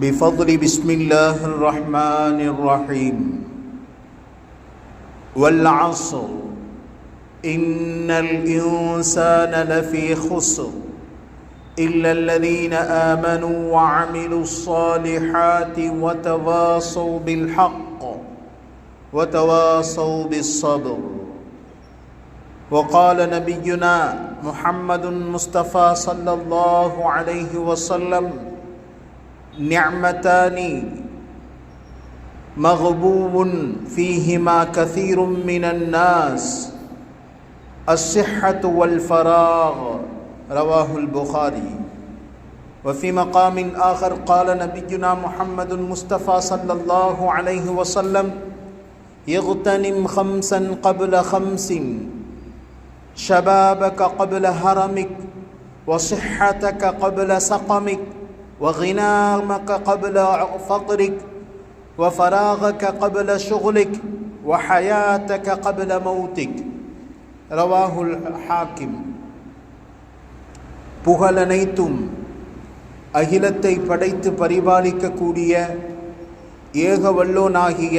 بفضل بسم الله الرحمن الرحيم. والعصر. إن الإنسان لفي خسر. إلا الذين آمنوا وعملوا الصالحات وتواصوا بالحق. وتواصوا بالصبر. وقال نبينا محمد مصطفى صلى الله عليه وسلم نعمتان مغبوب فيهما كثير من الناس. الصحة والفراغ رواه البخاري. وفي مقام آخر قال نبينا محمد مصطفى صلى الله عليه وسلم اغتنم خمسا قبل خمس شبابك قبل هرمك وصحتك قبل سقمك وغنامك قبل فقرك وفراغك قبل شغلك وحياتك قبل موتك رواه الحاكم புகழனைத்தும் அகிலத்தை படைத்து பரிபாலிக்கக்கூடிய ஏக வல்லோனாகிய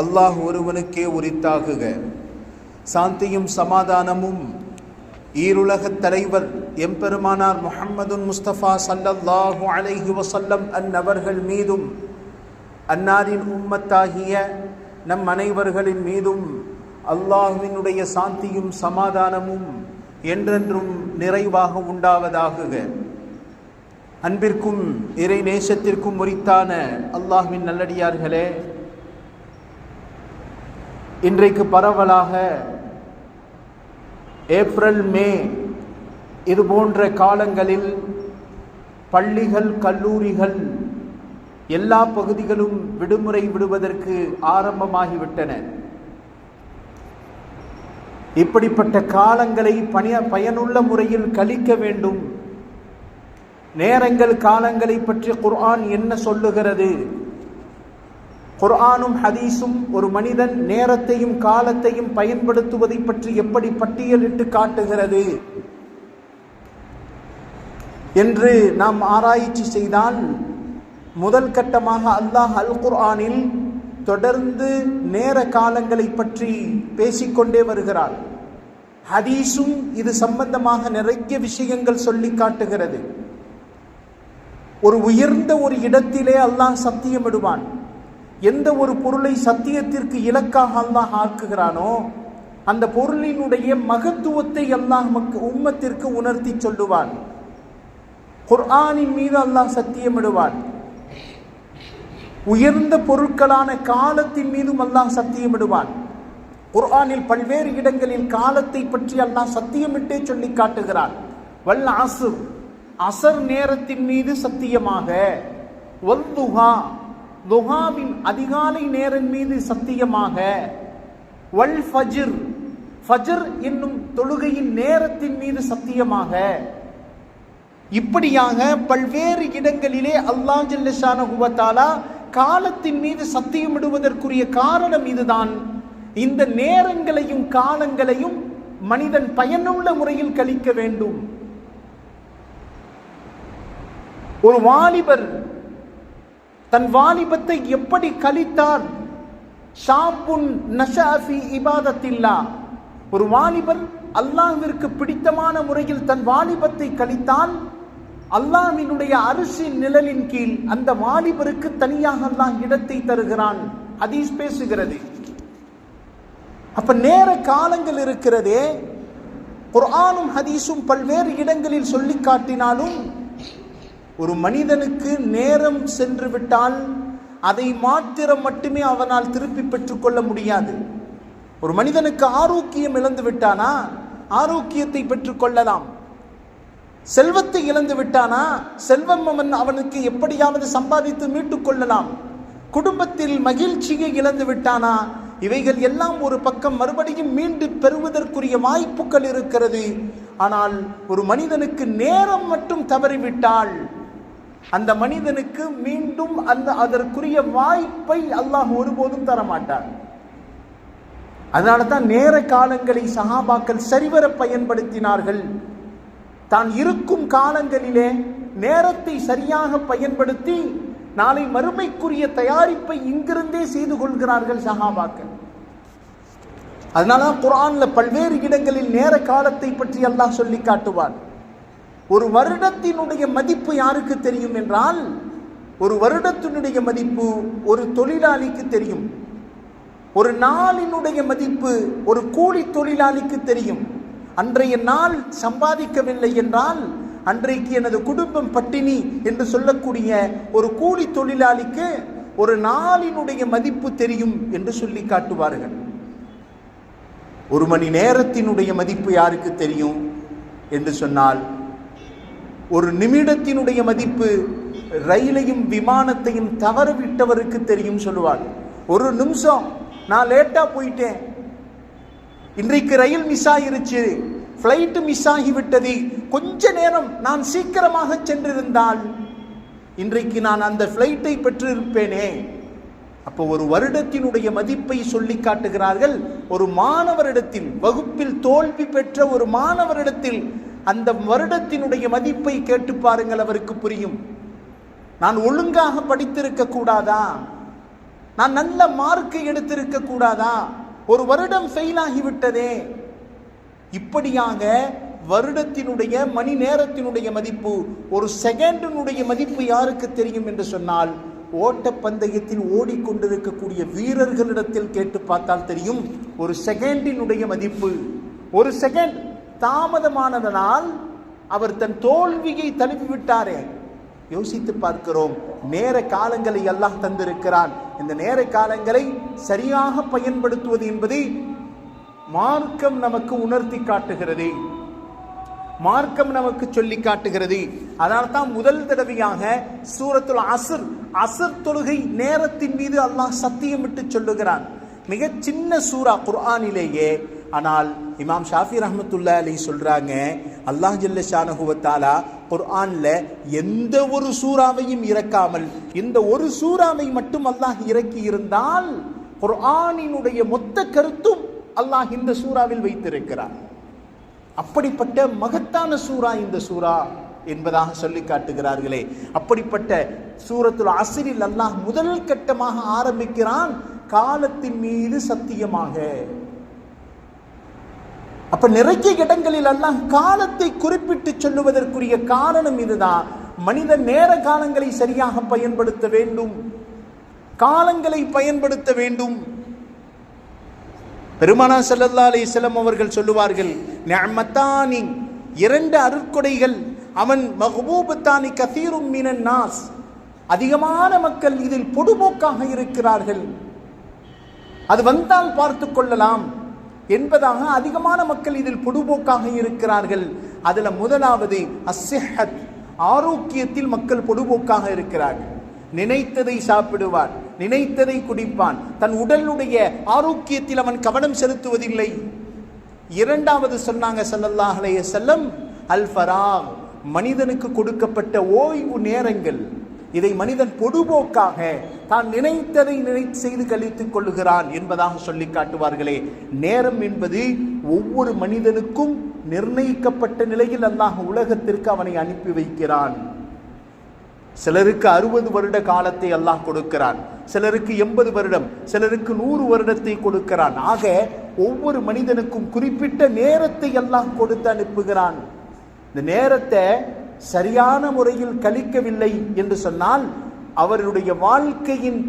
அல்லாஹ் ஒருவனுக்கே உரித்தாகுக சாந்தியும் சமாதானமும் ஈருலகத் தலைவர் எம்பெருமானார் முஹம்மதுன் முஸ்தபா சல்லல்லாஹு அலைஹி வசல்லம் அந்நபர்கள் மீதும் அன்னாரின் உம்மத்தாகிய நம் அனைவர்களின் மீதும் அல்லாஹுவினுடைய சாந்தியும் சமாதானமும் என்றென்றும் நிறைவாக உண்டாவதாகுக அன்பிற்கும் இறை நேசத்திற்கும் உரித்தான அல்லாஹுவின் நல்லடியார்களே இன்றைக்கு பரவலாக ஏப்ரல் மே இது போன்ற காலங்களில் பள்ளிகள் கல்லூரிகள் எல்லா பகுதிகளும் விடுமுறை விடுவதற்கு ஆரம்பமாகிவிட்டன. இப்படிப்பட்ட காலங்களை பணிய பயனுள்ள முறையில் கழிக்க வேண்டும். நேரங்கள் காலங்களை பற்றி குர்ஆன் என்ன சொல்லுகிறது? குர்ஆனும் ஹதீஸும் ஒரு மனிதன் நேரத்தையும் காலத்தையும் பயன்படுத்துவதை பற்றி எப்படி பட்டியலிட்டு காட்டுகிறது? என்று நாம் ஆராய்ச்சி செய்தால் முதல் கட்டமாக அல்லாஹ் அல் குர்ஆனில் தொடர்ந்து நேர காலங்களை பற்றி பேசிக்கொண்டே வருகிறார் ஹதீஸும் இது சம்பந்தமாக நிறைய விஷயங்கள் சொல்லி காட்டுகிறது. ஒரு உயர்ந்த ஒரு இடத்திலே அல்லாஹ் சத்தியமிடுவான். எந்த ஒரு பொருளை சத்தியத்திற்கு இலக்காக அல்லாஹ் ஆக்குகிறானோ அந்த பொருளினுடைய மகத்துவத்தை அல்லாஹ் மக்கு உம்மத்திற்கு உணர்த்தி சொல்லுவான். குர்ஆனின் மீது அல்லாஹ் சத்தியமிடுவான். உயர்ந்த பொருட்களான காலத்தின் மீதும் அல்லாஹ் சத்தியமிடுவான். குர்ஆனில் பல்வேறு இடங்களில் காலத்தை பற்றி அல்லாஹ் சத்தியமிட்டே சொல்லி காட்டுகிறான். வல் அசுர் அசர் நேரத்தின் மீது சத்தியமாக. வல்துஹா துஹாவின் அதிகாலை நேரம் மீது சத்தியமாக வல் ஃபஜிர். ஃபஜர் என்னும் தொழுகையின் நேரத்தின் மீது சத்தியமாக இப்படியாக பல்வேறு இடங்களிலே அல்லாஹ் ஜல்லஷான ஹுவத்தாலா காலத்தின் மீது சத்தியமிடுவதற்குரிய காரணம் இதுதான். இந்த நேரங்களையும் காலங்களையும் மனிதன் பயனுள்ள முறையில் கழிக்க வேண்டும். ஒரு வாலிபர் தன் வாலிபத்தை எப்படி கழித்தார்? ஷாபுன் நஷாஃபி இபாதத்தில்லா. ஒரு வாலிபர் அல்லாஹிற்கு பிடித்தமான முறையில் தன் வாலிபத்தை கழித்தான் அல்லாஹினுடைய அரிசி நிழலின் கீழ் அந்த வாலிபருக்கு தனியாக அல்லாஹ் இடத்தை தருகிறான். ஹதீஸ் பேசுகிறது. அப்ப நேர காலங்கள் இருக்கிறதே குர்ஆனும் ஹதீஸும் பல்வேறு இடங்களில் சொல்லி காட்டினாலும் ஒரு மனிதனுக்கு நேரம் சென்று விட்டால் அதை மாத்திரம் மட்டுமே அவனால் திருப்பி பெற்றுக்கொள்ள முடியாது. ஒரு மனிதனுக்கு ஆரோக்கியம் இழந்து விட்டானா? ஆரோக்கியத்தை பெற்றுக்கொள்ளலாம் செல்வத்தை இழந்து விட்டானா? செல்வம் அவன் அவனுக்கு எப்படியாவது சம்பாதித்து மீட்டுக் கொள்ளலாம். குடும்பத்தில் மகிழ்ச்சியை இழந்து விட்டானா? இவைகள் எல்லாம் ஒரு பக்கம் மறுபடியும் மீண்டு பெறுவதற்குரிய வாய்ப்புகள் இருக்கிறது. ஆனால் ஒரு மனிதனுக்கு நேரம் மட்டும் தவறிவிட்டால் அந்த மனிதனுக்கு மீண்டும் அந்த அதற்குரிய வாய்ப்பை அல்லாஹ் ஒருபோதும் தரமாட்டார் அதனால தான் நேர காலங்களை சஹாபாக்கள் சரிவர பயன்படுத்தினார்கள். தான் இருக்கும் காலங்களிலே நேரத்தை சரியாக பயன்படுத்தி நாளை மறுமைக்குரிய தயாரிப்பை இங்கிருந்தே செய்து கொள்கிறார்கள் சஹாபாக்கள். அதனால குரான்ல பல்வேறு இடங்களில் நேர காலத்தை பற்றி அல்லாஹ் சொல்லி காட்டுவார் ஒரு வருடத்தினுடைய மதிப்பு யாருக்கு தெரியும் என்றால் ஒரு வருடத்தினுடைய மதிப்பு ஒரு தொழிலாளிக்கு தெரியும். ஒரு நாளினுடைய மதிப்பு ஒரு கூலி தொழிலாளிக்கு தெரியும். அன்றைய நாள் சம்பாதிக்கவில்லை என்றால் அன்றைக்கு எனது குடும்பம் பட்டினி என்று சொல்லக்கூடிய ஒரு கூலி தொழிலாளிக்கு ஒரு நாளினுடைய மதிப்பு தெரியும் என்று சொல்லி காட்டுவார்கள். ஒரு மணி நேரத்தினுடைய மதிப்பு யாருக்கு தெரியும்? என்று சொன்னால் ஒரு நிமிடத்தினுடைய மதிப்பு ரயிலையும் விமானத்தையும் தவறவிட்டவருக்கு தெரியும் சொல்லுவாள் ஒரு நிமிஷம் நான் லேட்டாக போயிட்டேன். இன்றைக்கு ரயில் மிஸ் ஆகிருச்சு ஃப்ளைட்டு மிஸ் ஆகிவிட்டது. கொஞ்ச நேரம் நான் சீக்கிரமாக சென்றிருந்தால் இன்றைக்கு நான் அந்த ஃப்ளைட்டை பெற்றிருப்பேனே. அப்போ ஒரு வருடத்தினுடைய மதிப்பை சொல்லி காட்டுகிறார்கள். ஒரு மாணவரிடத்தில் வகுப்பில் தோல்வி பெற்ற ஒரு மாணவரிடத்தில் அந்த வருடத்தினுடைய மதிப்பை கேட்டு பாருங்கள் அவருக்கு புரியும். நான் ஒழுங்காக படித்திருக்க கூடாதா? நான் நல்ல மார்க்கை எடுத்திருக்க கூடாதா? ஒரு வருடம் ஃபெயில் ஆகிவிட்டதே இப்படியாக வருடத்தினுடைய மணி நேரத்தினுடைய மதிப்பு ஒரு செகண்டினுடைய மதிப்பு யாருக்கு தெரியும் என்று சொன்னால் ஓட்டப்பந்தயத்தில் ஓடிக்கொண்டிருக்கக்கூடிய வீரர்களிடத்தில் கேட்டு பார்த்தால் தெரியும் ஒரு செகண்டினுடைய மதிப்பு ஒரு செகண்ட் தாமதமானதனால் அவர் தன் தோல்வியை தழுவி விட்டாரே யோசித்து பார்க்கிறோம். நேர காலங்களை எல்லாம் தந்திருக்கிறான். இந்த நேர காலங்களை சரியாக பயன்படுத்துவது என்பது மார்க்கம் நமக்கு உணர்த்தி காட்டுகிறது. மார்க்கம் நமக்கு சொல்லி காட்டுகிறது. அதனால தான் முதல் தடவையாக சூரத்துல் அசர் அசர் தொழுகை நேரத்தின் மீது அல்லாஹ் சத்தியமிட்டு சொல்லுகிறான். மிக சின்ன சூரா குர்ஆனிலேயே ஆனால் இமாம் ஷாஃபி ரஹமத்துல்லா அலி சொல்கிறாங்க அல்லாஹ் ஜல்ல ஷானஹுவத்தாலா குர்ஆனில் எந்த ஒரு சூறாவையும் இறக்காமல் இந்த ஒரு சூறாவை மட்டும் அல்லாஹ் இறக்கி இருந்தால் குர்ஆனினுடைய மொத்த கருத்தும் அல்லாஹ் இந்த சூறாவில் வைத்திருக்கிறார் அப்படிப்பட்ட மகத்தான சூறா இந்த சூறா என்பதாக சொல்லி காட்டுகிறார்களே. அப்படிப்பட்ட சூரத்துல் அசிரில் அல்லாஹ் முதல் கட்டமாக ஆரம்பிக்கிறான் காலத்தின் மீது சத்தியமாக. அப்ப நிறைய இடங்களில் எல்லாம் காலத்தை குறிப்பிட்டு சொல்லுவதற்குரிய காரணம் இதுதான் மனிதன் நேர காலங்களை சரியாக பயன்படுத்த வேண்டும். காலங்களை பயன்படுத்த வேண்டும். பெருமானா ஸல்லல்லாஹு அலைஹி அவர்கள் சொல்லுவார்கள் நியமத்தானி இரண்டு அருட்கொடைகள் அவன் மஹபூபத்தானி கசீரும் மீனன் நாஸ். அதிகமான மக்கள் இதில் பொடுபோக்காக இருக்கிறார்கள். அது வந்தால் பார்த்து கொள்ளலாம். என்பதாக அதிகமான மக்கள் இதில் பொடுபோக்காக இருக்கிறார்கள். அதில் முதலாவது அசிஹத் ஆரோக்கியத்தில் மக்கள் பொடுபோக்காக இருக்கிறார்கள். நினைத்ததை சாப்பிடுவான் நினைத்ததை குடிப்பான். தன் உடலுடைய ஆரோக்கியத்தில் அவன் கவனம் செலுத்துவதில்லை. இரண்டாவது சொன்னாங்க சல்லல்லாஹலைய செல்லம் வஸல்லம் அல் ஃபராக் மனிதனுக்கு கொடுக்கப்பட்ட ஓய்வு நேரங்கள். இதை மனிதன் பொதுபோக்காக தான் நினைத்ததை நினை செய்து கழித்துக் கொள்ளுகிறான் என்பதாக சொல்லி காட்டுவார்களே. நேரம் என்பது ஒவ்வொரு மனிதனுக்கும் நிர்ணயிக்கப்பட்ட நிலையில் அல்லாஹ் உலகத்திற்கு அவனை அனுப்பி வைக்கிறான். சிலருக்கு அறுபது வருட காலத்தை அல்லாஹ் கொடுக்கிறான். சிலருக்கு எண்பது வருடம் சிலருக்கு நூறு வருடத்தை கொடுக்கிறான். ஆக ஒவ்வொரு மனிதனுக்கும் குறிப்பிட்ட நேரத்தை எல்லாம் கொடுத்து அனுப்புகிறான். இந்த நேரத்தை சரியான முறையில் கழிக்கவில்லை என்று சொன்னால் அவருடைய வாழ்க்கையின்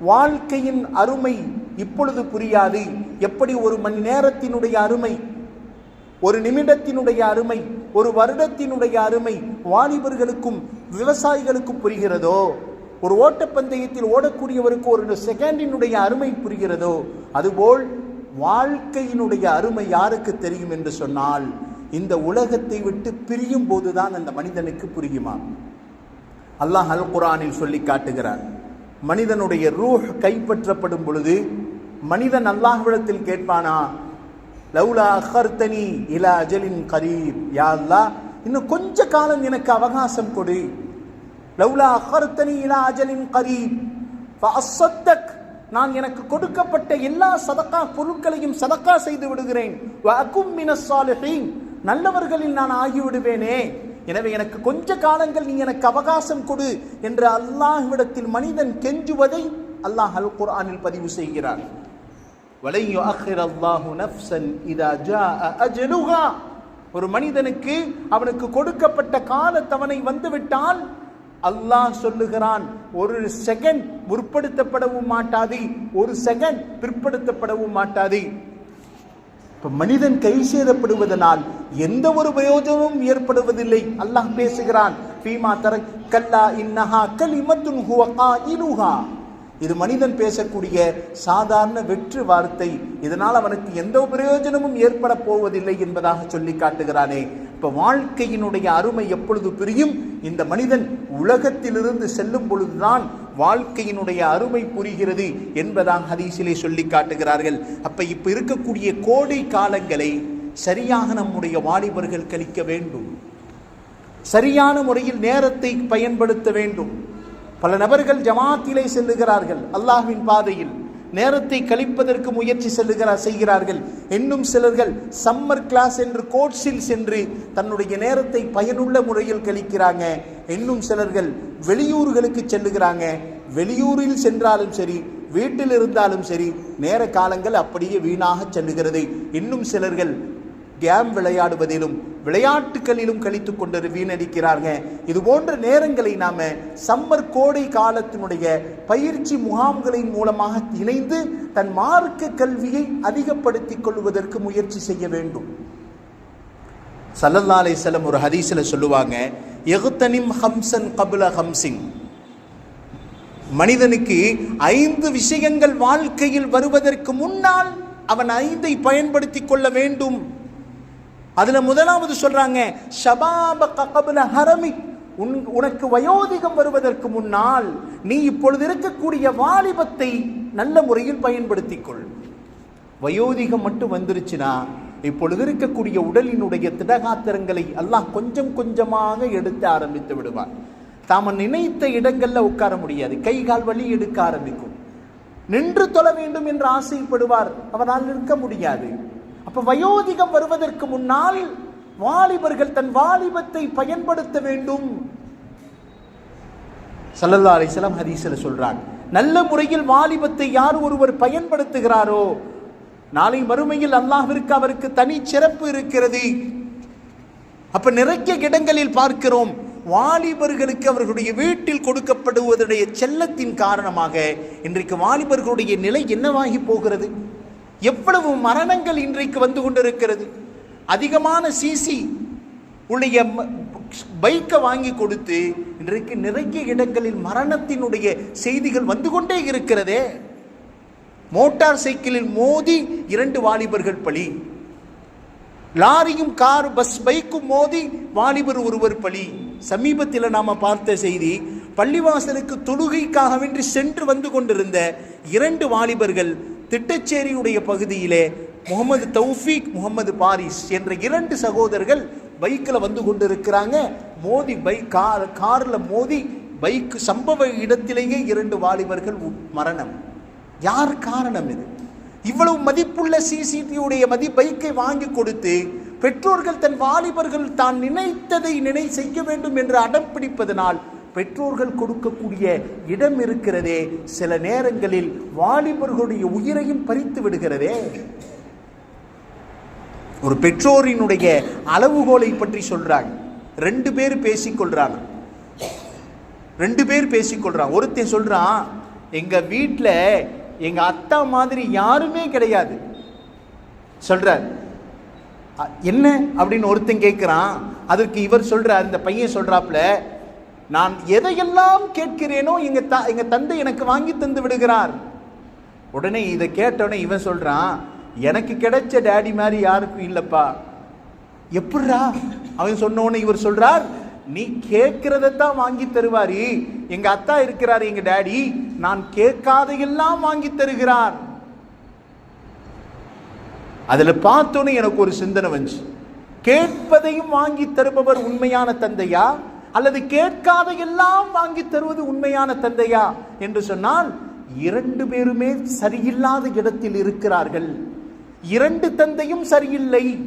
வாழ்க்கையின் அருமை இப்பொழுது புரியாது. எப்படி ஒரு மணி நேரத்தினுடைய அருமை ஒரு நிமிடத்தினுடைய அருமை ஒரு வருடத்தினுடைய அருமை வாலிபர்களுக்கும் விவசாயிகளுக்கும் புரிகிறதோ? ஒரு ஓட்டப்பந்தயத்தில் ஓடக்கூடியவருக்கு ஒரு செகண்டினுடைய அருமை புரிகிறதோ? அதுபோல் வாழ்க்கையினுடைய அருமை யாருக்கு தெரியும் என்று சொன்னால் இந்த உலகத்தை விட்டு பிரியும் போதுதான் அந்த மனிதனுக்கு புரியுமா? அல்லாஹ் அல் குரானில் சொல்லி காட்டுகிறார். மனிதனுடைய ரூஹ் கைப்பற்றப்படும் பொழுது மனிதன் அல்லாஹ்விடத்தில் கேட்பானா லவ்லா அஹர்த்தனி இலா அஜலின் கரீப். யா அல்லா இன்னும் கொஞ்ச காலம் எனக்கு அவகாசம் கொடு. லவ்லா அஹர்த்தனி இலா அஜலின் கரீப். ஃபஅஸ்ஸத்தக் நான் எனக்கு கொடுக்கப்பட்ட எல்லா சதக்கா பொருட்களையும் சதக்கா செய்து விடுகிறேன். வ நல்லவர்களில் நான் ஆகிவிடுவேனே. எனவே எனக்கு கொஞ்ச காலங்கள் நீ எனக்கு அவகாசம் கொடு என்று அல்லாஹ்விடத்தில் மனிதன் கெஞ்சுவதை அல்லாஹ் அல் குர்ஆனில் பதிவு செய்கிறார். வலையோ அஹிர் அல்லாஹு நஃப்சன் இதா ஜா அஜலுஹா. ஒரு மனிதனுக்கு அவனுக்கு கொடுக்கப்பட்ட காலத்தவணை வந்துவிட்டால் அல்லாஹ் சொல்லுகிறான் ஒரு செகண்ட் முற்படுத்தப்படவும் மாட்டாது ஒரு செகண்ட் பிற்படுத்தப்படவும் மாட்டாது. இப்போ மனிதன் கை சேதப்படுவதனால் எந்த ஒரு பிரயோஜனமும் ஏற்படுவதில்லை. அல்லாஹ் பேசுகிறான் ஃபீமா தர கல்லா இன்னஹா கலிமத்துன் ஹுவ காயிலுஹா. இது மனிதன் பேசக்கூடிய சாதாரண வெற்று வார்த்தை. இதனால் அவனுக்கு எந்த பிரயோஜனமும் ஏற்பட போவதில்லை என்பதாக சொல்லி காட்டுகிறானே. இப்போ வாழ்க்கையினுடைய அருமை எப்பொழுது புரியும்? இந்த மனிதன் உலகத்திலிருந்து செல்லும் பொழுதுதான் வாழ்க்கையினுடைய அருமை புரிகிறது என்பதாக ஹதீஸிலே சொல்லி காட்டுகிறார்கள். அப்ப இப்ப இருக்கக்கூடிய கோடை காலங்களை சரியாக நம்முடைய வாலிபர்கள் கழிக்க வேண்டும். சரியான முறையில் நேரத்தை பயன்படுத்த வேண்டும். பல நபர்கள் ஜமாத்திலே செல்லுகிறார்கள். அல்லாஹ்வின் பாதையில். நேரத்தை கழிப்பதற்கு முயற்சி செல்லுகிறார் செய்கிறார்கள். இன்னும் சிலர்கள் சம்மர் கிளாஸ் என்று கோர்ஸில் சென்று தன்னுடைய நேரத்தை பயனுள்ள முறையில் கழிக்கிறாங்க. இன்னும் சிலர்கள் வெளியூர்களுக்கு செல்லுகிறாங்க. வெளியூரில் சென்றாலும் சரி வீட்டில் இருந்தாலும் சரி நேர காலங்கள் அப்படியே வீணாக செல்லுகிறது. இன்னும் சிலர்கள் கேம் விளையாடுவதிலும் விளையாட்டுகளிலும் கழித்து கொண்டு வீணடிக்கிறார்கள். இது போன்ற நேரங்களை நாம் சம்மர் கோடை காலத்தினுடைய பயிற்சி முகாம்களின் மூலமாக இணைந்து தன் மார்க்க கல்வியை அதிகப்படுத்திக் கொள்வதற்கு முயற்சி செய்ய வேண்டும். சல்லல்லாலை அலைஹிஸ்ஸலாம் ஒரு ஹதீஸ்ல சொல்லுவாங்க எகுத்தனிம் ஹம்சன் கபுல ஹம்சிங் மனிதனுக்கு ஐந்து விஷயங்கள் வாழ்க்கையில் வருவதற்கு முன்னால் அவன் ஐந்தை பயன்படுத்திக் கொள்ள வேண்டும். அதில் முதலாவது சொல்கிறாங்க ஷபாப கபுல ஹரமி. உன் உனக்கு வயோதிகம் வருவதற்கு முன்னால் நீ இப்பொழுது இருக்கக்கூடிய வாலிபத்தை நல்ல முறையில் பயன்படுத்திக் கொள் வயோதிகம் மட்டும் வந்துருச்சுன்னா இப்பொழுது இருக்கக்கூடிய உடலினுடைய திடகாத்திரங்களை அல்லாஹ் கொஞ்சம் கொஞ்சமாக எடுத்து ஆரம்பித்து விடுவார் தாம நினைத்த இடங்களில் உட்கார முடியாது. கை கால் வலி எடுக்க ஆரம்பிக்கும். நின்று தொழ வேண்டும் என்று ஆசைப்படுவார். அவரால் நிற்க முடியாது. அப்ப வயோதிகம் வருவதற்கு முன்னால் வாலிபர்கள் தன் வாலிபத்தை பயன்படுத்த வேண்டும். சல்லல்லா அலிஸ்லாம் ஹதீஸில் சொல்றாங்க. நல்ல முறையில் வாலிபத்தை யார் ஒருவர் பயன்படுத்துகிறாரோ நாளை மறுமையில் அல்லாஹிற்கு அவருக்கு தனி சிறப்பு இருக்கிறது. அப்ப நிறைய இடங்களில் பார்க்கிறோம் வாலிபர்களுக்கு அவர்களுடைய வீட்டில் கொடுக்கப்படுவதுடைய செல்லத்தின் காரணமாக இன்றைக்கு வாலிபர்களுடைய நிலை என்னவாகி போகிறது? எவ்வளவு மரணங்கள் இன்றைக்கு வந்து கொண்டிருக்கிறது? அதிகமான சிசி உடைய பைக்கை வாங்கி கொடுத்து இன்றைக்கு நிறைய இடங்களில் மரணத்தினுடைய செய்திகள் வந்து கொண்டே இருக்கிறதே. மோட்டார் சைக்கிளில் மோதி இரண்டு வாலிபர்கள் பலி. லாரியும் கார் பஸ் பைக்கும் மோதி வாலிபர் ஒருவர் பலி. சமீபத்தில் நாம் பார்த்த செய்தி பள்ளிவாசலுக்கு தொழுகைக்காகவென்று சென்று வந்து கொண்டிருந்த இரண்டு வாலிபர்கள் திட்டச்சேரியுடைய பகுதியிலே முகமது தௌஃபீக் முகமது பாரிஸ் என்ற இரண்டு சகோதரர்கள் பைக்கில் வந்து கொண்டிருக்கிறாங்க. மோதி பைக் கார் காரில் மோதி பைக் சம்பவ இடத்திலேயே இரண்டு வாலிபர்கள் உ- மரணம். யார் காரணம் இது? இவ்வளவு மதிப்புள்ள சிசிடிவியுடைய மதி பைக்கை வாங்கி கொடுத்து பெற்றோர்கள் தன் வாலிபர்கள் தான் நினைத்ததை நினை செய்ய வேண்டும் என்று அடம் பிடிப்பதனால் பெற்றோர்கள் கொடுக்கக்கூடிய இடம் இருக்கிறதே சில நேரங்களில் வாலிபர்களுடைய உயிரையும் பறித்து விடுகிறதே. ஒரு பெற்றோரினுடைய அளவுகோலை பற்றி சொல்றாங்க. ரெண்டு பேர் பேசிக்கொள்றாங்க. ரெண்டு பேர் பேசிக்கொள்றான் ஒருத்தன் சொல்றான் எங்க வீட்டில் எங்க அத்தா மாதிரி யாருமே கிடையாது. சொல்றார். என்ன? அப்படின்னு ஒருத்தன் கேட்குறான் அதற்கு இவர் சொல்றார் இந்த பையன் சொல்றாப்புல நான் எதையெல்லாம் கேட்கிறேனோ எங்க த எங்க தந்தை எனக்கு வாங்கி தந்து விடுகிறார். உடனே இதை கேட்டோடனே இவன் சொல்றான் எனக்கு கிடைச்ச டேடி மாதிரி யாருக்கும் இல்லப்பா. எப்படிடா அவன் சொன்ன இவர் சொல்றார் நீ கேட்கிறத தான் வாங்கி தருவாரி. எங்க அத்தா இருக்கிறார் எங்க டேடி. நான் கேட்காதையெல்லாம் வாங்கி தருகிறார். அதுல பார்த்தோன்னே எனக்கு ஒரு சிந்தனை வந்துச்சு. கேட்பதையும் வாங்கி தருபவர் உண்மையான தந்தையா? அல்லது கேட்காத எல்லாம் வாங்கி தருவது உண்மையான தந்தையா? என்று சொன்னால் இரண்டு பேருமே சரியில்லாத இடத்தில் இருக்கிறார்கள். இரண்டு தந்தையும் சரியில்லை.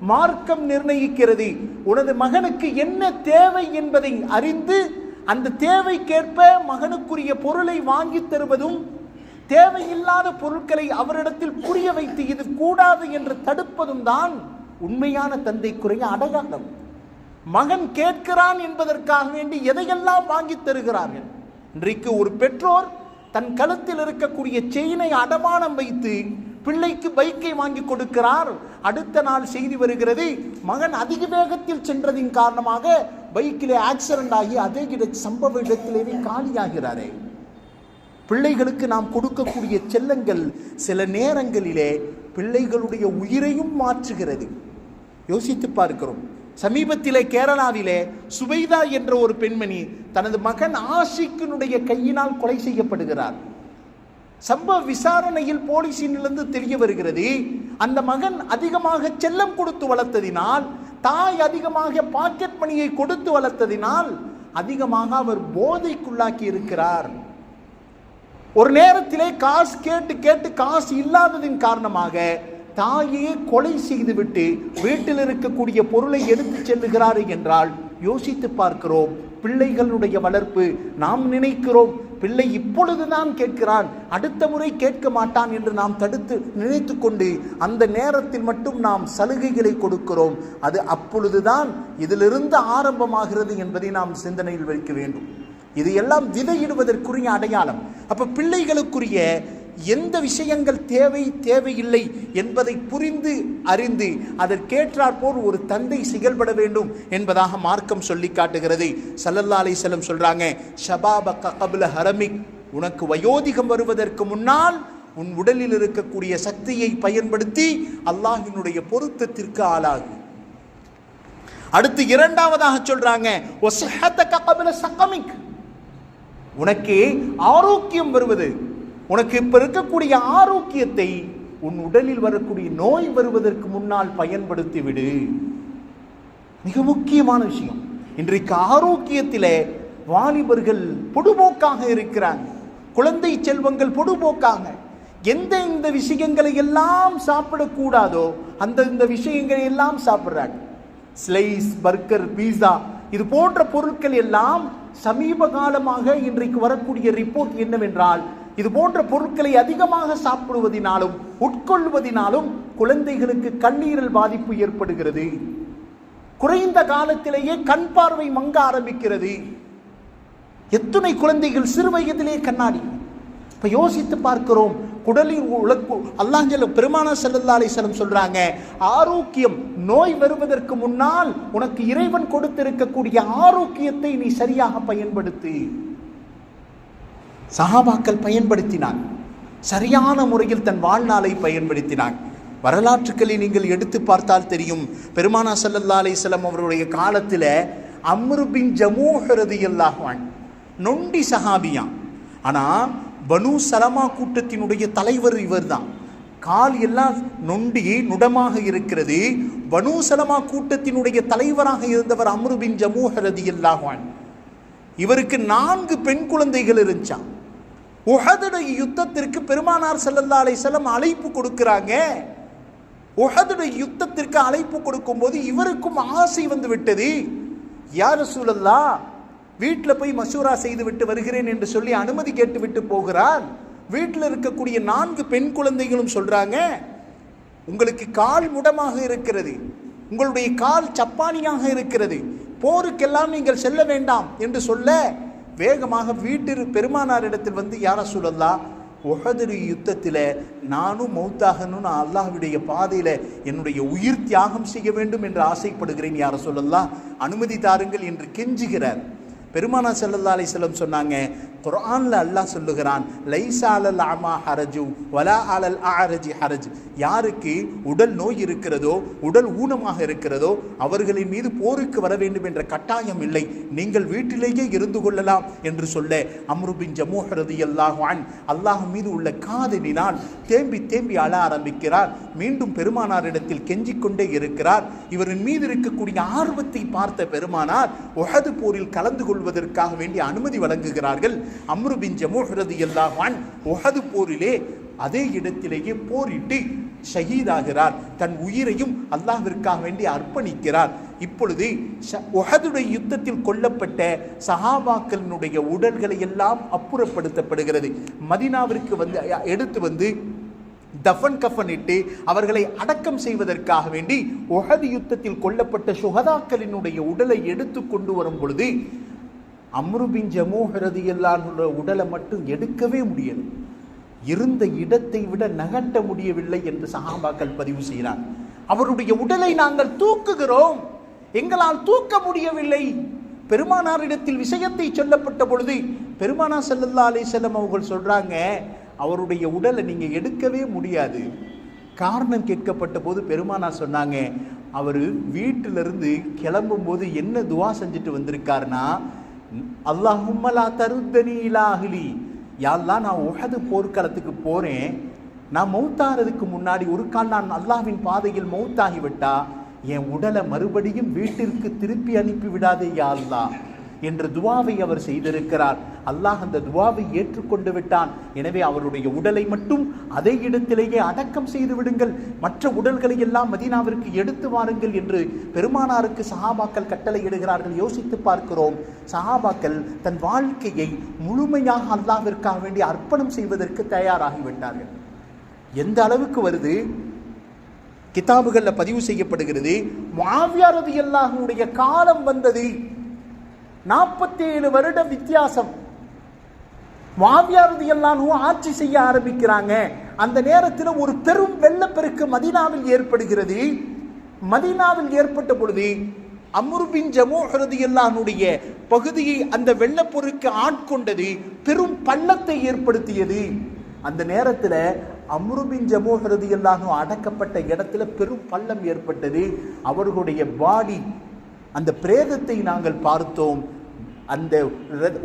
மார்க்கம் நிர்ணயிக்கிறது. உனது மகனுக்கு என்ன தேவை என்பதை அறிந்து அந்த தேவைக்கேற்ப மகனுக்குரிய பொருளை வாங்கி தருவதும் தேவையில்லாத பொருட்களை அவரிடத்தில் புரிய வைத்து இது கூடாது என்று தடுப்பதும் தான் உண்மையான தந்தைக்குரிய அடையாளம். மகன் கேட்கிறான் என்பதற்காக வேண்டி எதையெல்லாம் வாங்கி தருகிறார்கள்? இன்றைக்கு ஒரு பெற்றோர் தன் கழுத்தில் இருக்கக்கூடிய செயினை அடமானம் வைத்து பிள்ளைக்கு பைக்கை வாங்கி கொடுக்கிறார். அடுத்த நாள் செய்தி வருகிறது மகன் அதிக வேகத்தில் சென்றதின் காரணமாக பைக்கிலே ஆக்சிடென்ட் ஆகி அதே இட சம்பவ இடத்திலேயே காலியாகிறாரே. பிள்ளைகளுக்கு நாம் கொடுக்கக்கூடிய செல்லங்கள் சில நேரங்களிலே பிள்ளைகளுடைய உயிரையும் மாற்றுகிறது. யோசித்து பார்க்கிறோம். சமீபத்திலே கேரளாவிலே சுபைதா என்ற ஒரு பெண்மணி தனது மகன் ஆஷிக்கினுடைய கையினால் கொலை செய்யப்படுகிறார். சம்பவ விசாரணையில் போலீசிலிருந்து தெரிய வருகிறது அந்த மகன் அதிகமாக செல்லம் கொடுத்து வளர்த்ததினால் தாய் அதிகமாக பாக்கெட் மணியை கொடுத்து வளர்த்ததினால் அதிகமாக அவர் போதைக்குள்ளாக்கி இருக்கிறார். ஒரு நேரத்திலே காசு கேட்டு கேட்டு காசு இல்லாததின் காரணமாக தாயே கொலை செய்துவிட்டு வீட்டில் இருக்கக்கூடிய பொருளை எடுத்து செல்லுகிறார் என்றால் யோசித்து பார்க்கிறோம். பிள்ளைகளுடைய வளர்ப்பு நாம் நினைக்கிறோம். பிள்ளை இப்பொழுதுதான் கேட்கிறான். அடுத்த முறை கேட்க மாட்டான் என்று நாம் தடுத்து நினைத்து கொண்டு அந்த நேரத்தில் மட்டும் நாம் சலுகைகளை கொடுக்கிறோம். அது அப்பொழுதுதான் இதிலிருந்து ஆரம்பமாகிறது என்பதை நாம் சிந்தனையில் வைக்க வேண்டும். இது எல்லாம் விதையிடுவதற்குரிய அடையாளம். அப்ப பிள்ளைகளுக்குரிய எந்த விஷயங்கள் தேவை தேவையில்லை என்பதை புரிந்து அறிந்து அதற்கேற்றாற்போல் ஒரு தந்தை செயல்பட வேண்டும் என்பதாக மார்க்கம் சொல்லி காட்டுகிறது. சல்லல்லா அலிசல்லம் சொல்கிறாங்க ஷபாப கபுல ஹரமிக். உனக்கு வயோதிகம் வருவதற்கு முன்னால் உன் உடலில் இருக்கக்கூடிய சக்தியை பயன்படுத்தி அல்லாஹினுடைய பொருத்தத்திற்கு ஆளாகு. அடுத்து இரண்டாவதாக சொல்றாங்க சகமிக் உனக்கு ஆரோக்கியம் வருவது. உனக்கு இப்ப இருக்கக்கூடிய ஆரோக்கியத்தை உன் உடலில் வரக்கூடிய நோய் வருவதற்கு முன்னால் பயன்படுத்தி விடு மிக முக்கியமான விஷயம். இன்றைக்கு ஆரோக்கியத்திலே வாலிபர்கள் பொடுபோக்காக இருக்கிறாங்க. குழந்தை செல்வங்கள் பொடுபோக்காக எந்த இந்த விஷயங்களை எல்லாம் சாப்பிடக்கூடாதோ அந்த இந்த விஷயங்களை எல்லாம் சாப்பிட்றாங்க. ஸ்லைஸ் பர்கர் பீஸா இது போன்ற பொருட்கள் எல்லாம் சமீப காலமாக இன்றைக்கு வரக்கூடிய ரிப்போர்ட் என்னவென்றால் இது போன்ற பொருட்களை அதிகமாக சாப்பிடுவதினாலும் உட்கொள்வதினாலும் குழந்தைகளுக்கு கண்ணீரல் பாதிப்பு ஏற்படுகிறது. குறைந்த காலத்திலேயே கண் பார்வை மங்க ஆரம்பிக்கிறது. எத்தனை குழந்தைகள் சிறு வயதிலே கண்ணாடி? இப்ப யோசித்து பார்க்கிறோம் குடலில் உழக்கு அல்லாஞ்சல பெருமான செல்லல்லா அலிசலம் சொல்றாங்க ஆரோக்கியம் நோய் வருவதற்கு முன்னால் உனக்கு இறைவன் கொடுத்திருக்கக்கூடிய ஆரோக்கியத்தை நீ சரியாக பயன்படுத்து. சஹாபாக்கள் பயன்படுத்தினான். சரியான முறையில் தன் வாழ்நாளை பயன்படுத்தினான். வரலாற்றுக்களை நீங்கள் எடுத்து பார்த்தால் தெரியும். பெருமானா சல்லல்லா அலிஸ்லாம் அவருடைய காலத்தில் அம்ருபின் ஜமூஹரது எல்லாகுவான் நொண்டி சஹாபியான் ஆனால் பனு சலமா கூட்டத்தினுடைய தலைவர் இவர்தான். கால் எல்லாம் நொண்டி நுடமாக இருக்கிறது. பனு சலமா கூட்டத்தினுடைய தலைவராக இருந்தவர் அம்ருபின் ஜமூஹரதி எல்லாகுவான் இவருக்கு நான்கு பெண் குழந்தைகள் இருந்துச்சான் உஹதுடைய யுத்தத்திற்கு பெருமானார் ஸல்லல்லாஹு அலைஹி அழைப்பு கொடுக்கிறாங்க. உஹதுடைய யுத்தத்திற்கு அழைப்பு கொடுக்கும்போது இவருக்கும் ஆசை வந்து விட்டது. யார் சூழல்லா வீட்டில் போய் மசூரா செய்து விட்டு வருகிறேன் என்று சொல்லி அனுமதி கேட்டுவிட்டு போகிறார். வீட்டில் இருக்கக்கூடிய நான்கு பெண் குழந்தைகளும் சொல்கிறாங்க உங்களுக்கு கால் முடமாக இருக்கிறது. உங்களுடைய கால் சப்பானியாக இருக்கிறது. போருக்கெல்லாம் நீங்கள் செல்ல வேண்டாம் என்று சொல்ல வேகமாக வீட்டில் பெருமானாரிடத்தில் வந்து யார சொல்லலாம் உஹதுரு யுத்தத்தில் நானும் மௌத்தாகணும்னு அல்லாஹுடைய பாதையில் என்னுடைய உயிர் தியாகம் செய்ய வேண்டும் என்று ஆசைப்படுகிறேன் யார சொல்லலாம் அனுமதி தாருங்கள் என்று கெஞ்சுகிறார். பெருமானா செல்லல்லா அலைஹி சொன்னாங்க குரானில் அல்லாஹ் சொல்லுகிறான் லைசாலல் ஆமா ஹரஜு வலா அலல் ஆரஜி ஹரஜ். யாருக்கு உடல் நோய் இருக்கிறதோ உடல் ஊனமாக இருக்கிறதோ அவர்களின் மீது போருக்கு வர வேண்டும் என்ற கட்டாயம் இல்லை. நீங்கள் வீட்டிலேயே இருந்து கொள்ளலாம் என்று சொல்ல அம்ருபின் ஜமூஹரதி அல்லாஹான் அல்லாஹ் மீது உள்ள காதலினால் தேம்பி தேம்பி அழ ஆரம்பிக்கிறார். மீண்டும் பெருமானாரிடத்தில் கெஞ்சிக்கொண்டே இருக்கிறார். இவரின் மீது இருக்கக்கூடிய ஆர்வத்தை பார்த்த பெருமானார் உஹது போரில் கலந்து கொள்வதற்காக வேண்டிய அனுமதி வழங்குகிறார்கள். அம்ருபின் பின் ஜமூஹரதி உஹது போரிலே அதே இடத்திலேயே போரிட்டு ஷஹீதாகிறார். தன் உயிரையும் அல்லாஹிற்காக வேண்டி அர்ப்பணிக்கிறார். இப்பொழுது உஹதுடைய யுத்தத்தில் கொல்லப்பட்ட சஹாபாக்களினுடைய உடல்களை எல்லாம் அப்புறப்படுத்தப்படுகிறது. மதீனாவிற்கு வந்து எடுத்து வந்து தஃபன் கஃபன் இட்டு அவர்களை அடக்கம் செய்வதற்காக வேண்டி ஒஹது யுத்தத்தில் கொல்லப்பட்ட சுகதாக்களினுடைய உடலை எடுத்து கொண்டு வரும் பொழுது அம்ருபின் ஜமூஹரதி எல்லாருடைய உடலை மட்டும் எடுக்கவே முடியலை. இருந்த இடத்தை விட நகட்ட முடியவில்லை என்று சஹாபாக்கள் பதிவு செய்கிறார் அவருடைய உடலை நாங்கள் தூக்குகிறோம். எங்களால் தூக்க முடியவில்லை. பெருமானாரிடத்தில் விஷயத்தை சொல்லப்பட்ட பொழுது பெருமானா செல்லல்லா அலி செல்லம் அவர்கள் சொல்கிறாங்க அவருடைய உடலை நீங்கள் எடுக்கவே முடியாது. காரணம் கேட்கப்பட்ட போது பெருமானார் சொன்னாங்க அவர் வீட்டிலிருந்து கிளம்பும்போது என்ன துவா செஞ்சுட்டு வந்திருக்காருன்னா அல்லாஹும்மலா தருத்தனி இலாஹிலி யாரெல்லாம் நான் உகது போர்க்களத்துக்கு போகிறேன் நான் மௌத்தாகிறதுக்கு முன்னாடி ஒரு கால் நான் அல்லாஹ்வின் பாதையில் மௌத்தாகிவிட்டா என் உடலை மறுபடியும் வீட்டிற்கு திருப்பி அனுப்பி விடாதே யா என்ற துவாவை அவர் செய்திருக்கிறார். அல்லாஹ் அந்த துவாவை ஏற்றுக்கொண்டு விட்டான். எனவே அவருடைய உடலை மட்டும் அதே இடத்திலேயே அடக்கம் செய்து விடுங்கள். மற்ற உடல்களை எல்லாம் மதீனாவிற்கு எடுத்து வாருங்கள் என்று பெருமானாருக்கு சஹாபாக்கள் கட்டளையிடுகிறார்கள். யோசித்து பார்க்கிறோம். சஹாபாக்கள் தன் வாழ்க்கையை முழுமையாக அல்லாஹிற்காக வேண்டி அர்ப்பணம் செய்வதற்கு தயாராகிவிட்டார்கள். எந்த அளவுக்கு வருது? கிதாபுகளில் பதிவு செய்யப்படுகிறது. மாவியாரது எல்லாருடைய காலம் வந்தது. நாற்பத்தேழு வருட வித்தியாசம். மாவியாரதி எல்லாம் ஆட்சி செய்ய ஆரம்பிக்கிறாங்க. அந்த நேரத்தில் ஒரு பெரும் வெள்ளப்பெருக்கு மதினாவில் ஏற்படுகிறது. மதீனாவில் ஏற்பட்ட பொழுது அமுர்பின் ஜமோஹரதி எல்லானுடைய பகுதியை அந்த வெள்ளப்பொருக்கு ஆட்கொண்டது பெரும் பள்ளத்தை ஏற்படுத்தியது. அந்த நேரத்தில் அம்ருபின் ஜமோஹரதி எல்லாரும் அடக்கப்பட்ட இடத்துல பெரும் பள்ளம் ஏற்பட்டது. அவர்களுடைய பாடி அந்த பிரேதத்தை நாங்கள் பார்த்தோம். அந்த ர-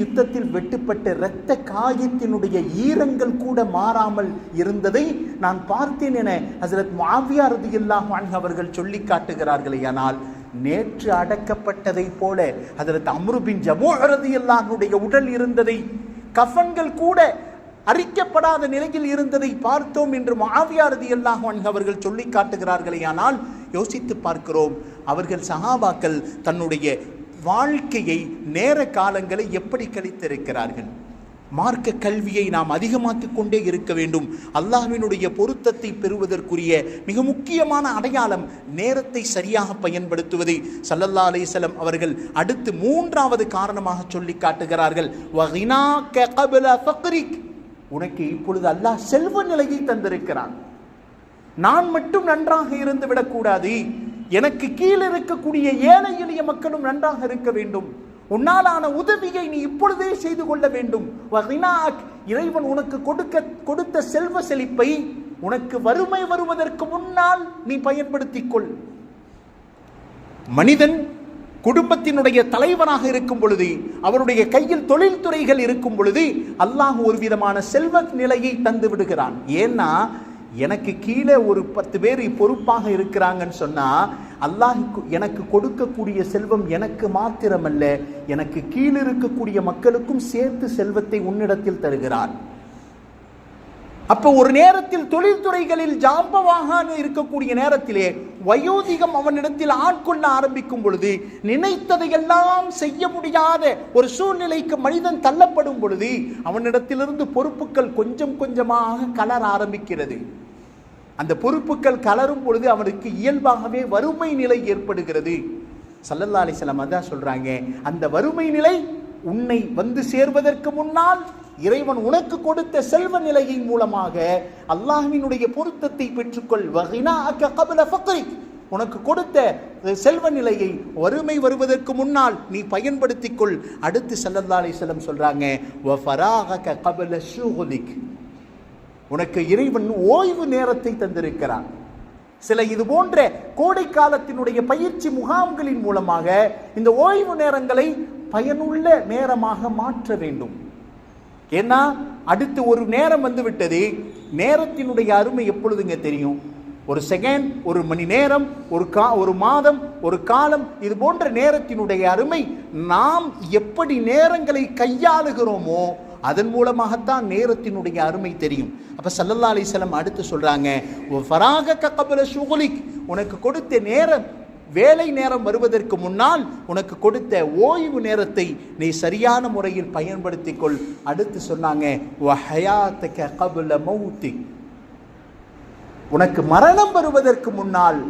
யுத்தத்தில் வெட்டுப்பட்ட இரத்த காயத்தினுடைய ஈரங்கள் கூட மாறாமல் இருந்ததை நான் பார்த்தேன் என ஹசரத் மாவியா ரதியல்லாஹு அன்ஹு அவர்கள் சொல்லி காட்டுகிறார்களே ஆனால் நேற்று அடக்கப்பட்டதை போல ஹசரத் அம்ருபின் ஜமூ ரதியல்லாஹுடைய உடல் இருந்ததை கஃன்கள் கூட அரிக்கப்படாத நிலையில் இருந்ததை பார்த்தோம் என்று மாவியாரதி அல்லாஹ் அவர்கள் சொல்லி காட்டுகிறார்களே ஆனால் யோசித்து பார்க்கிறோம் அவர்கள் சஹாபாக்கள் தன்னுடைய வாழ்க்கையை நேர காலங்களை எப்படி கழித்திருக்கிறார்கள்? மார்க்க கல்வியை நாம் அதிகமாக்கிக் கொண்டே இருக்க வேண்டும். அல்லாஹ்வினுடைய பொருத்தத்தை பெறுவதற்குரிய மிக முக்கியமான அடையாளம் நேரத்தை சரியாக பயன்படுத்துவதை. சல்லல்லா அலிசலம் அவர்கள் அடுத்து மூன்றாவது காரணமாக சொல்லி காட்டுகிறார்கள். உனக்கு இப்பொழுது அல்லாஹ் செல்வ நிலையை தந்திருக்கிறான். நான் மட்டும் நன்றாக இருந்து விடக்கூடாது. எனக்கு கீழே இருக்கக்கூடிய ஏழை எளிய மக்களும் நன்றாக இருக்க வேண்டும். உன்னாலான உதவியை நீ இப்பொழுதே செய்து கொள்ள வேண்டும். இறைவன் உனக்கு கொடுக்க கொடுத்த செல்வ செழிப்பை உனக்கு வறுமை வருவதற்கு முன்னால் நீ பயன்படுத்திக் கொள் மனிதன் குடும்பத்தினுடைய தலைவனாக இருக்கும் பொழுது அவருடைய கையில் தொழில்துறைகள் இருக்கும் பொழுது அல்லாஹ் ஒரு விதமான செல்வ நிலையை தந்து விடுகிறான். ஏன்னா எனக்கு கீழே ஒரு பத்து பேர் பொறுப்பாக இருக்கிறாங்கன்னு சொன்னால் அல்லாஹ் எனக்கு கொடுக்கக்கூடிய செல்வம் எனக்கு மாத்திரமல்ல எனக்கு கீழே இருக்கக்கூடிய மக்களுக்கும் சேர்த்து செல்வத்தை உன்னிடத்தில் தருகிறான் அப்போ ஒரு நேரத்தில் தொழில்துறைகளில் ஜாம்பவாக இருக்கக்கூடிய நேரத்திலே வயோதிகம் அவனிடத்தில் ஆட்கொள்ள ஆரம்பிக்கும் பொழுது நினைத்ததையெல்லாம் செய்ய முடியாத ஒரு சூழ்நிலைக்கு மனிதன் தள்ளப்படும் பொழுது அவனிடத்திலிருந்து பொறுப்புகள் கொஞ்சம் கொஞ்சமாக கலர ஆரம்பிக்கிறது. அந்த பொறுப்புகள் கலரும் பொழுது அவனுக்கு இயல்பாகவே வறுமை நிலை ஏற்படுகிறது. சல்லல்லா அலிஸ்லாம் அதான் சொல்றாங்க அந்த வறுமை நிலை உன்னை வந்து சேர்வதற்கு முன்னால் இறைவன் உனக்கு கொடுத்த செல்வ நிலையின் மூலமாக அல்லாஹ்வினுடைய பொருத்தத்தை பெற்றுக்கொள். வகினாஅக கபல ஃபக்ரிக். உனக்கு கொடுத்த செல்வ நிலையை வறுமை வருவதற்கு முன்னால் நீ பயன்படுத்திக் கொள் அடுத்து செல்லந்தாலே செல்லம் வஸல்லம் சொல்றாங்க கபல உனக்கு இறைவன் ஓய்வு நேரத்தை தந்திருக்கிறான். சில இது போன்ற கோடை காலத்தினுடைய பயிற்சி முகாம்களின் மூலமாக இந்த ஓய்வு நேரங்களை பயனுள்ள நேரமாக மாற்ற வேண்டும். ஏன்னா அடுத்து ஒரு நேரம் வந்து விட்டது. நேரத்தினுடைய அருமை எப்பொழுதுங்க தெரியும்? ஒரு செகண்ட் ஒரு மணி நேரம் ஒரு கா ஒரு மாதம் ஒரு காலம் இது போன்ற நேரத்தினுடைய அருமை நாம் எப்படி நேரங்களை கையாளுகிறோமோ அதன் மூலமாகத்தான் நேரத்தினுடைய அருமை தெரியும். அப்போ சல்லல்லா அலிஸ்லம் அடுத்து ஒரு ஃபராக கபல சுகுலிக் உனக்கு கொடுத்த நேரம் வேலை நேரம் வருவதற்கு முன்னால் உனக்கு கொடுத்த ஓய்வு நேரத்தை நீ சரியான முறையில் பயன்படுத்திக்கொள். அடுத்து சொன்னாங்க உனக்கு மரணம் வருவதற்கு முன்னால்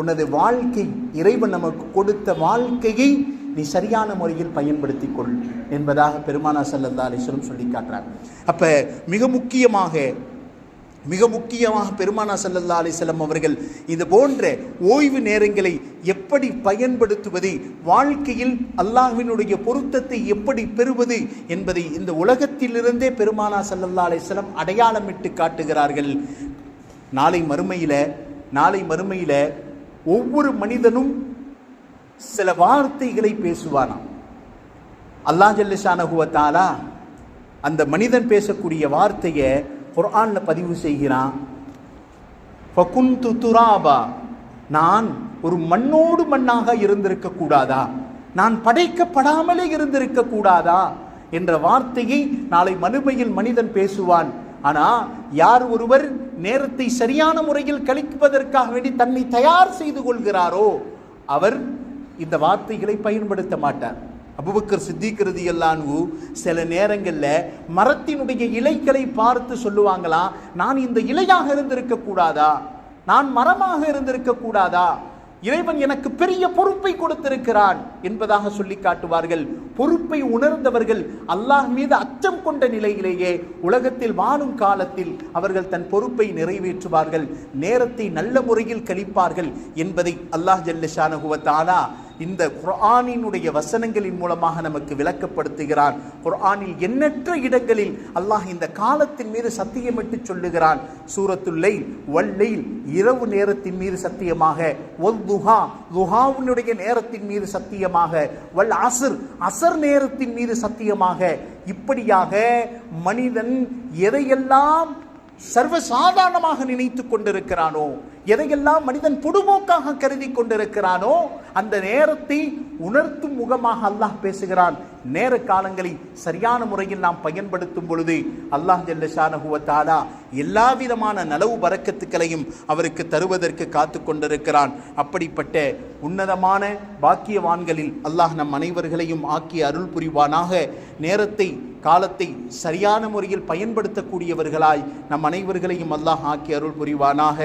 உனது வாழ்க்கை இறைவன் நமக்கு கொடுத்த வாழ்க்கையை நீ சரியான முறையில் பயன்படுத்தி கொள் என்பதாக பெருமானா செல்லந்தாலேஸ்வரம் சொல்லி காட்டுறார். அப்போ மிக முக்கியமாக மிக முக்கியமாக பெருமானா சல்லல்லா அலிசல்லம் அவர்கள் இது போன்ற ஓய்வு நேரங்களை எப்படி பயன்படுத்துவது வாழ்க்கையில் அல்லாஹ்வினுடைய பொருத்தத்தை எப்படி பெறுவது என்பதை இந்த உலகத்திலிருந்தே பெருமானா சல்லல்லா அலிசல்லம் அடையாளமிட்டு காட்டுகிறார்கள். நாளை மறுமையில் நாளை மறுமையில் ஒவ்வொரு மனிதனும் சில வார்த்தைகளை பேசுவானாம். அல்லாஹ் ஜல்லிஷானகுவத்தாலா அந்த மனிதன் பேசக்கூடிய வார்த்தையை குரானில் பதிவு செய்கிறான். ஃபகுந்து துராபா. நான் ஒரு மண்ணோடு மண்ணாக இருந்திருக்க கூடாதா? நான் படைக்கப்படாமலே இருந்திருக்க கூடாதா? என்ற வார்த்தையை நாளை மறுமையில் மனிதன் பேசுவான். ஆனால் யார் ஒருவர் நேரத்தை சரியான முறையில் கழிப்பதற்காக வேண்டி தன்னை தயார் செய்து கொள்கிறாரோ அவர் இந்த வார்த்தைகளை பயன்படுத்த மாட்டார். அபுபக்கர் சித்திக்கிறது எல்லான்வு சில நேரங்களில் மரத்தினுடைய இலைகளை பார்த்து சொல்லுவாங்களாம் நான் இந்த இலையாக இருந்திருக்க கூடாதா? நான் மரமாக இருந்திருக்க கூடாதா? இறைவன் எனக்கு பெரிய பொறுப்பை கொடுத்திருக்கிறான் என்பதாக சொல்லி காட்டுவார்கள். பொறுப்பை உணர்ந்தவர்கள் அல்லாஹ் மீது அச்சம் கொண்ட நிலையிலேயே உலகத்தில் வாழும் காலத்தில் அவர்கள் தன் பொறுப்பை நிறைவேற்றுவார்கள் நேரத்தை நல்ல முறையில் கழிப்பார்கள் என்பதை அல்லாஹ் ஜல்லஷானகுவத்தானா இந்த குர்ஆனினுடைய வசனங்களின் மூலமாக நமக்கு விளக்கப்படுத்துகிறான். குர்ஆனில் எண்ணற்ற இடங்களில் அல்லாஹ் இந்த காலத்தின் மீது சத்தியமிட்டு சொல்லுகிறான். சூரத்துல்லை வல்லையில் இரவு நேரத்தின் மீது சத்தியமாக ஒல் துஹா துஹாவுனுடைய நேரத்தின் மீது சத்தியமாக வல் அசர் அசர் நேரத்தின் மீது சத்தியமாக. இப்படியாக மனிதன் எதையெல்லாம் சர்வசாதாரணமாக நினைத்து கொண்டிருக்கிறானோ எதையெல்லாம் மனிதன் பொடுமோக்காக கருதி கொண்டிருக்கிறானோ அந்த நேரத்தை உணர்த்தும் முகமாக அல்லாஹ் பேசுகிறான். நேர காலங்களை சரியான முறையில் நாம் பயன்படுத்தும் பொழுது அல்லாஹ் ஜல்லஷானகுவத்தாலா எல்லா விதமான நலவு பறக்கத்துக்களையும் அவருக்கு தருவதற்கு காத்து கொண்டிருக்கிறான். அப்படிப்பட்ட உன்னதமான பாக்கியவான்களில் அல்லாஹ் நம் அனைவர்களையும் ஆக்கி அருள் புரிவானாக. நேரத்தை காலத்தை சரியான முறையில் பயன்படுத்தக்கூடியவர்களாய் நம் அனைவர்களையும் அல்லாஹ் ஆக்கி அருள் புரிவானாக.